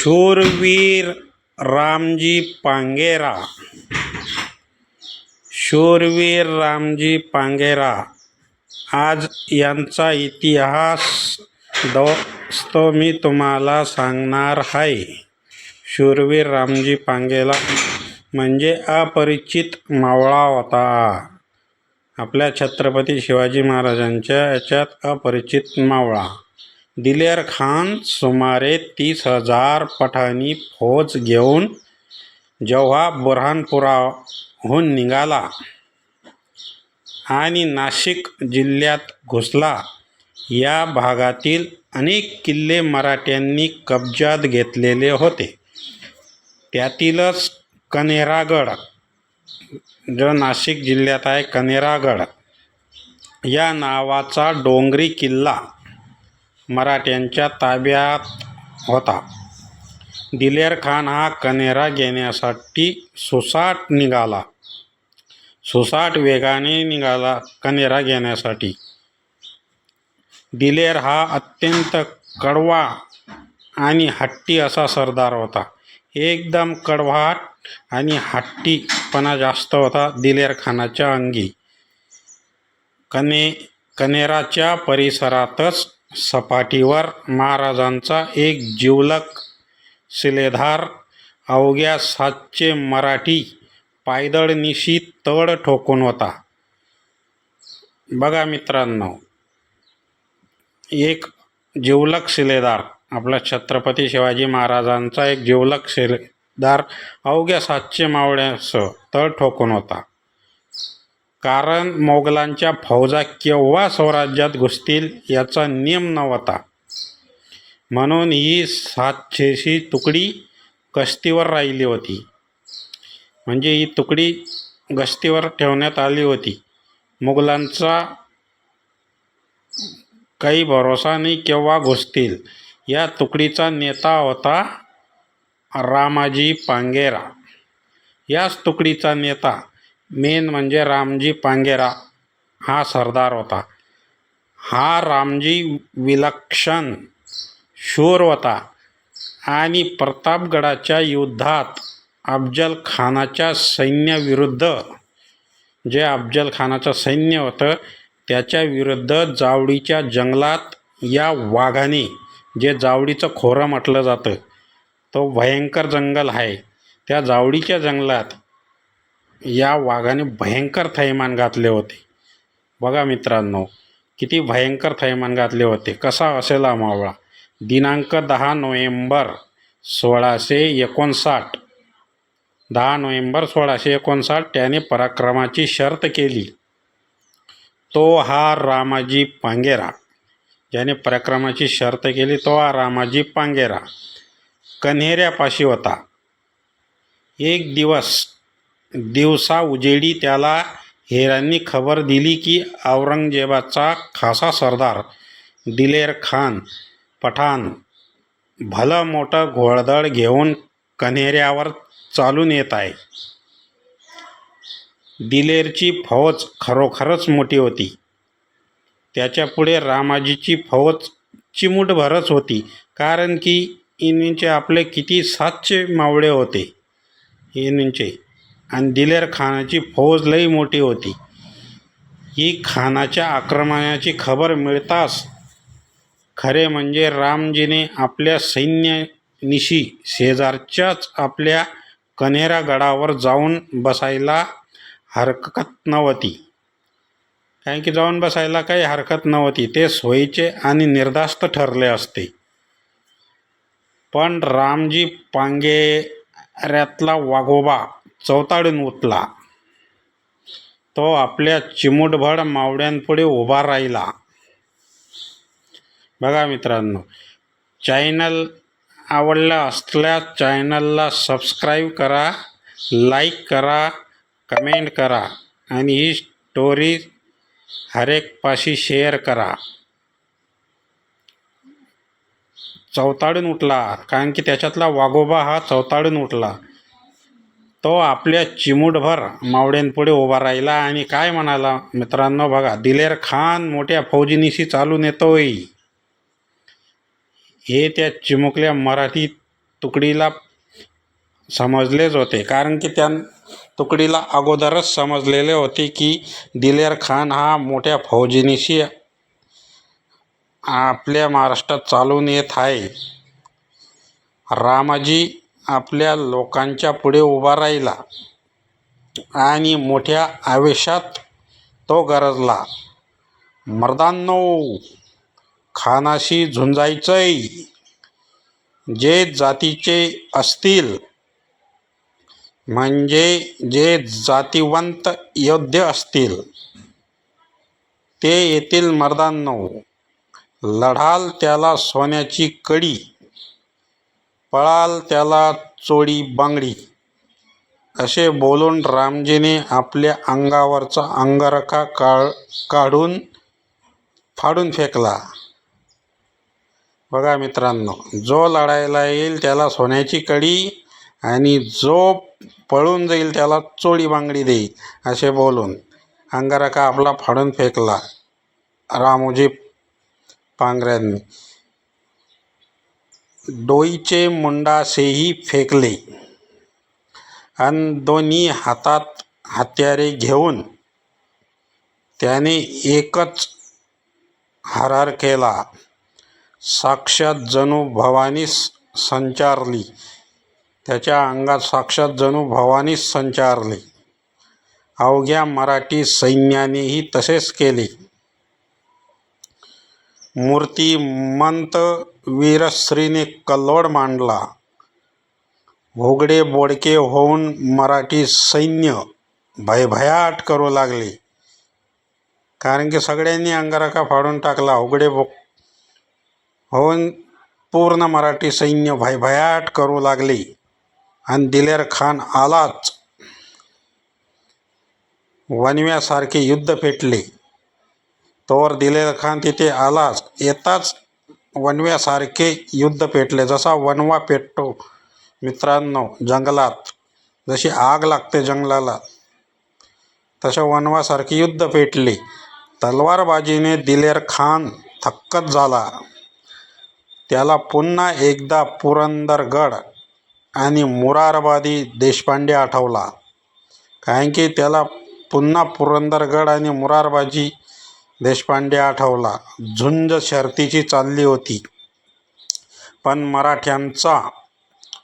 शूरवीर रामजी पांगेरा. शूरवीर रामजी पांगेरा. आज यांचा इतिहास दोस्तो मी तुम्हाला सांगणार आहे शूरवीर रामजी पांगेला म्हणजे अपरिचित मावळा होता. आपल्या छत्रपती शिवाजी महाराजांच्या याच्यात अपरिचित मावळा. दिलेर खान सुमारे तीस हजार पठाणी फौज घेऊन जेव्हा बुरहानपुराहून निघाला आणि नाशिक जिल्ह्यात घुसला या भागातील अनेक किल्ले मराठ्यांनी कब्जात घेतलेले होते. त्यातीलच कनेरागड जो नाशिक जिल्ह्यात आहे कनेरागड या नावाचा डोंगरी किल्ला मराठ्यांच्या ताब्यात होता. दिलेर खान हा कनेरा घेण्यासाठी सुसाट निघाला. सुसाट वेगाने निघाला कनेरा घेण्यासाठी. दिलेर हा अत्यंत कडवा आणि हट्टी असा सरदार होता. एकदम कडवाट आणि हट्टीपणा जास्त होता दिलेर खानाच्या अंगी. कने कनेराच्या परिसरातच सपाटीवर महाराजांचा एक जिवलक शिलेधार अवघ्या सातचे मराठी पायदळनिशी तड ठोकून होता. बघा मित्रांनो एक जिवलक शिलेदार आपला छत्रपती शिवाजी महाराजांचा एक जिवलक शिलेदार अवघ्या सातशे मावळ्यासह तळ ठोकून होता. कारण मोगलांच्या फौजा केव्हा स्वराज्यात घुसतील याचा नियम नव्हता. म्हणून ही सातशेशी तुकडी गस्तीवर राहिली होती. म्हणजे ही तुकडी गस्तीवर ठेवण्यात आली होती. मुघलांचा काही भरोसा नाही केव्हा घुसतील. या तुकडीचा नेता होता रामाजी पांगेरा. याच तुकडीचा नेता मेन म्हणजे रामजी पांगेरा हा सरदार होता. हा रामजी विलक्षण शूर होता आणि प्रतापगडाच्या युद्धात अफजल खानाच्या सैन्याविरुद्ध जे अफजल खानाचं सैन्य होतं त्याच्या विरुद्ध जावडीच्या जंगलात या वाघाने जे जावडीचं खोरं म्हटलं जातं तो भयंकर जंगल आहे. त्या जावडीच्या जंगलात या वाघाने भयंकर थैमान घातले होते. बघा मित्रांनो किती भयंकर थैमान घातले होते. कसा असेल हा मावळा? दिनांक दहा नोव्हेंबर सोळाशे एकोणसाठ. दहा नोव्हेंबर सोळाशे एकोणसाठ त्याने पराक्रमाची शर्त केली. तो हा रामाजी पांगेरा. ज्याने पराक्रमाची शर्त केली तो हा रामाजी पांगेरा. कन्हेऱ्यापाशी होता. एक दिवस दिवसा उजेडी त्याला हेरांनी खबर दिली की औरंगजेबाचा खासा सरदार दिलेर खान पठाण भलं मोठं घोळदळ घेऊन कन्हेऱ्यावर चालून येत आहे. दिलेरची फौज खरोखरच मोठी होती. त्याच्यापुढे रामाजीची फौज चिमूटभरच होती कारण की इनींचे आपले किती सातशे मावळे होते. इनींचे आणि दिलेर खानाची फौज लई मोठी होती. ही खानाच्या आक्रमणाची खबर मिळताच खरे म्हणजे रामजीने आपल्या सैन्यानिशी शेजारच्याच आपल्या कनेरा गडावर जाऊन बसायला हरकत नव्हती. कारण की जाऊन बसायला काही हरकत नव्हती ते सोयीचे आणि निर्धास्त ठरले असते. पण रामजी पांगेऱ्यातला वाघोबा चवताळून उठला. तो आपल्या चिमुटभर मावड्यांपुढे उभा राहिला. बघा मित्रांनो चॅनल आवडला असल्यास चॅनलला सबस्क्राईब करा लाईक करा कमेंट करा आणि ही स्टोरी हरेक पाशी शेअर करा. चवताळून उठला कारण की त्याच्यातला वाघोबा हा चवताळून उठला. तो आपल्या चिमूटभर मावळ्यांपुढे उभा राहिला आणि काय म्हणाला? मित्रांनो बघा दिलेर खान मोठ्या फौजीनिशी चालून येतोय हे त्या चिमुकल्या मराठी तुकडीला समजलेच होते. कारण की त्या तुकडीला अगोदरच समजलेले होते की दिलेर खान हा मोठ्या फौजीनिशी आपल्या महाराष्ट्रात चालून येत आहे. रामाजी आपल्या लोकांच्या पुढे उभा राहिला आणि मोठ्या आवेशात तो गरजला. मर्दांनो खानाशी झुंजायचंय. जे जातीचे असतील म्हणजे जे जातिवंत योद्धे असतील ते येतील मर्दांनो. लढाल त्याला सोन्याची कडी. पळाल त्याला चोळी बांगडी. असे बोलून रामजीने आपल्या अंगावरचा अंगरखा काळ काढून फाडून फेकला. बघा मित्रांनो जो लढायला येईल त्याला सोन्याची कडी आणि जो पळून जाईल त्याला चोळी बांगडी देईल असे बोलून अंगारखा आपला फाडून फेकला. रामोजी पांगऱ्यांनी डोईचे मुंडासेही फेकले. आणि दोन्ही हातात हत्यारे घेऊन त्याने एकच हरार केला. साक्षात जणू भवानीस संचारली. त्याच्या अंगात साक्षात जणू भवानीस संचारली. अवघ्या मराठी सैन्यानेही तसेच केले. मूर्तिमंत वीरश्रीने कल्लोळ मांडला. घोगडे बोडके होऊन मराठी सैन्य भयभयाट करू लागले. कारण की सगळ्यांनी अंगारखा फाडून टाकला. उघडे बो होऊन पूर्ण मराठी सैन्य भयभयाट करू लागले. आणि दिलेर खान आलाच. वनव्यासारखे युद्ध पेटले. तोवर दिलेर खान तिथे आलाच. येताच वनव्यासारखे युद्ध पेटले. जसा वणवा पेटतो मित्रांनो जंगलात जशी आग लागते जंगलाला तशा वणवासारखे युद्ध पेटले. तलवारबाजीने दिलेर खान थक्कच झाला. त्याला पुन्हा एकदा पुरंदरगड आणि मुरारबादी देशपांडे आठवला. कारण की त्याला पुन्हा पुरंदरगड आणि मुरारबाजी देशपांडे आठवला. झुंज शर्तीची चालली होती. पण मराठ्यांचा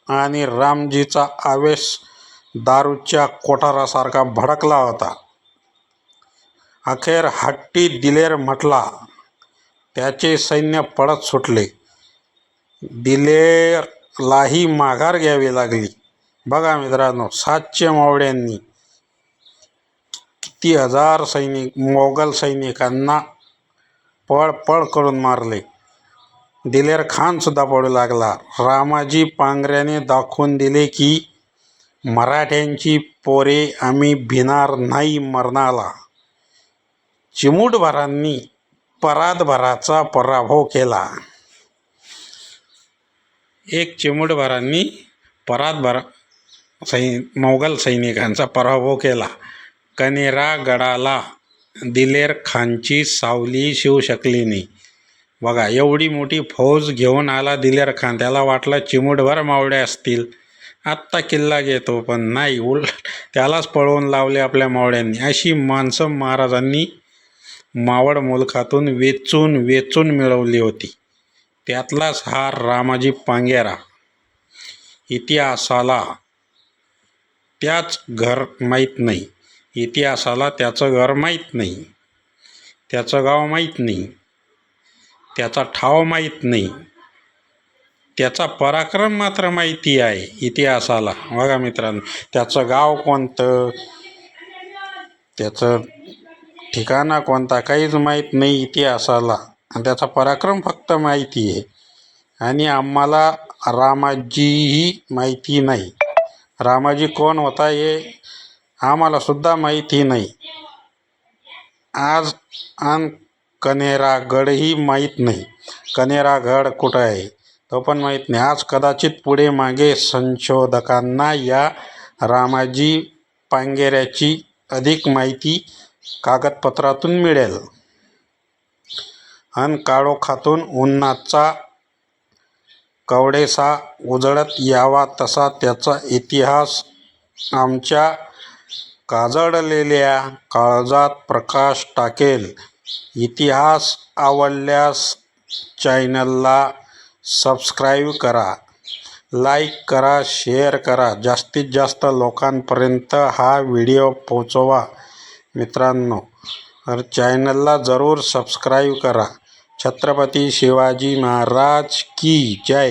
आणि रामजीचा आवेश दारूच्या कोठारासारखा भडकला होता. अखेर हट्टी दिलेर म्हटला त्याचे सैन्य पळत सुटले. दिलेरलाही माघार घ्यावी लागली. बघा मित्रांनो सातशे मावड्यांनी किती हजार सैनिक मोगल सैनिकांना पळ पळ करून मारले. दिलेर खानसुद्धा पडू लागला. रामाजी पांगऱ्याने दाखवून दिले की मराठ्यांची पोरे आम्ही भिनार नाही मरणाला. चिमूटभरांनी परातभराचा पराभव केला. एक चिमूटभरांनी परातभर सै मोगल सैनिकांचा पराभव केला. कनेरा गडाला दिलेर खानची सावली शिवू शकली नाही. बघा एवढी मोठी फौज घेऊन आला दिलेर खान. त्याला वाटलं चिमूटभर मावळे असतील. आत्ता किल्ला घेतो पण नाही उलट त्यालाच पळवून लावले आपल्या मावळ्यांनी. अशी माणसं महाराजांनी मावळ मुलखातून वेचून वेचून मिळवली होती. त्यातलाच हा रामाजी पांगेरा. इतिहासाला त्याच घर माहीत नाही. इतिहासाला त्याचं घर माहीत नाही. त्याचं गाव माहीत नाही. त्याचा ठाव माहीत नाही. त्याचा पराक्रम मात्र माहिती आहे इतिहासाला. बघा मित्रांनो त्याचं गाव कोणतं? त्याचं ठिकाणा कोणता? काहीच माहीत नाही इतिहासाला. आणि त्याचा पराक्रम फक्त माहिती आहे. आणि आम्हाला रामाजीही माहिती नाही. रामाजी कोण होता हे आम्हाला सुद्धा माहिती नाही. आज आणि कनेरागडही माहीत नाही. कनेरागड कुठं आहे? तो पण माहीत नाही. आज कदाचित पुढे मागे संशोधकांना या रामाजी पांगेऱ्याची अधिक माहिती कागदपत्रातून मिळेल. आणि काळोखातून उन्हाचा कवडेसा उजळत यावा तसा त्याचा इतिहास आमच्या काजळलेल्या काळजात प्रकाश टाकेल. इतिहास आवडल्यास चॅनलला सबस्क्राईब करा लाईक करा शेअर करा. जास्तीत जास्त लोकांपर्यंत हा व्हिडिओ पोचवा मित्रांनो तर चॅनलला जरूर सबस्क्राईब करा. छत्रपती शिवाजी महाराज की जय.